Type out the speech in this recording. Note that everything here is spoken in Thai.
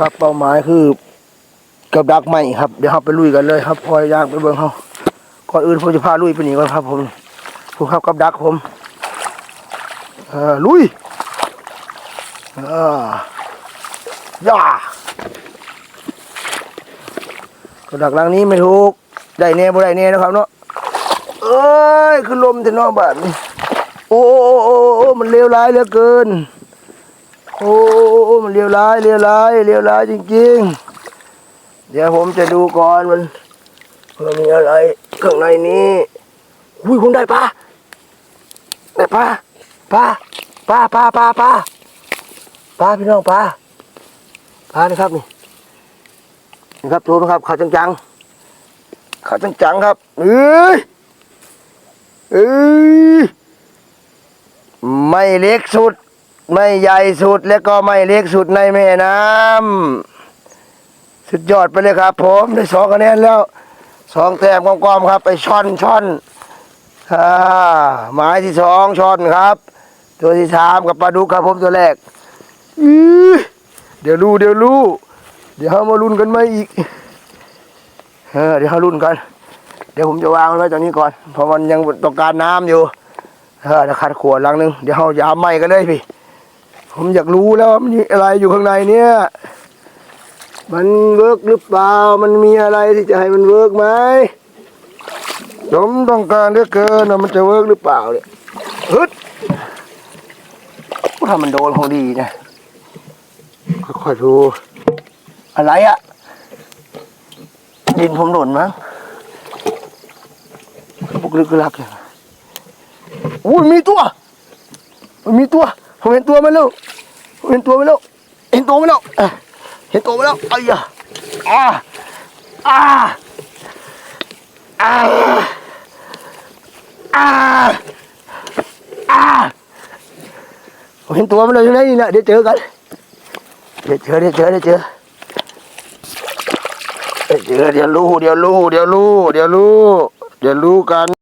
ครับเป้าหมายคือกับดักใหม่ครับเดี๋ยวเราไปลุยกันเลยครับคอยยางไปเบิ่งเขาก่อนอื่นผมจะพาลุยไปหนีก่อนครับ ผมผู้ขับกับดักผมเออลุยเออย่ากับดักลังนี้ไม่ถูกได้แน่บ่ได้แน่นะครับเนาะเอ้ยคือลมแต่นอกบ้านนี่โอ้โอ้โอ้โอ้มันเลวร้ายเหลือเกิน โอ้มันเลี้ยวร้ายเลี้ยวร้ายเลี้ยวร้ายจริงๆ เดี๋ยวผมจะดูก่อนมันมันมีอะไรข้างในนี้อุ้ยผมได้ปลาได้ปลาปลาปลาปลาปลาปลาปลาพี่น้องปลาปลานะครับนี่นี่ครับตัวนะครับขาจังๆขาจังๆครับเอ้ยเอ้ยไม่เล็กสุด ไม่ใหญ่สุดและก็ไม่เล็กสุดในแม่น้ำสุดยอดไปเลยครับ ผมได้สองคะแนนแล้วสองแต้มกลมๆครับ ไปช่อนช่อนอ่าหมายที่สองช่อนครับ ตัวที่สามกับปลาดุกครับผมตัวแรกอือเดี๋ยวรู้เดี๋ยวรู้เดี๋ยวเรามาลุ้นกันไหมอีกเออเดี๋ยวเราลุ้นกัน เดี๋ยวผมจะวางไว้ตรงนี้ก่อนเพราะมันยังต้องการน้ำอยู่เออเดี๋ยวขัดขวดลังนึงเดี๋ยวเราจะเอาไม้กันเลยพี่ ผมอยากรู้แล้วว่ามันมีอะไรอยู่ข้างในเนี่ย มันเวิร์กหรือเปล่า มันมีอะไรที่จะให้มันเวิร์กไหมผมต้องการเหลือเกินว่ามันจะเวิร์กหรือเปล่าเนี่ยฮึดถ้ามันโดนคงดีนะค่อยๆดู อะไรอะดินผมหล่นมั้งบุกลึกลักเลยอุ้ยมีตัว มันมีตัว ผมเห็นตัวมันแล้วผมเห็นตัวมันแล้วเห็นตัวมันแล้วเอ้ยเห็นตัวมันแล้วไอ้ยาอ่าอ่าอ่าอ่าอ่าผมเห็นตัวมันเลยอยู่ไหนนี่แหละเดี๋ยวเจอกันเดี๋ยวเจอเดี๋ยวเจอเดี๋ยวเจอเดี๋ยวเจอเดี๋ยวรู้เดี๋ยวรู้เดี๋ยวรู้เดี๋ยวรู้เดี๋ยวรู้กัน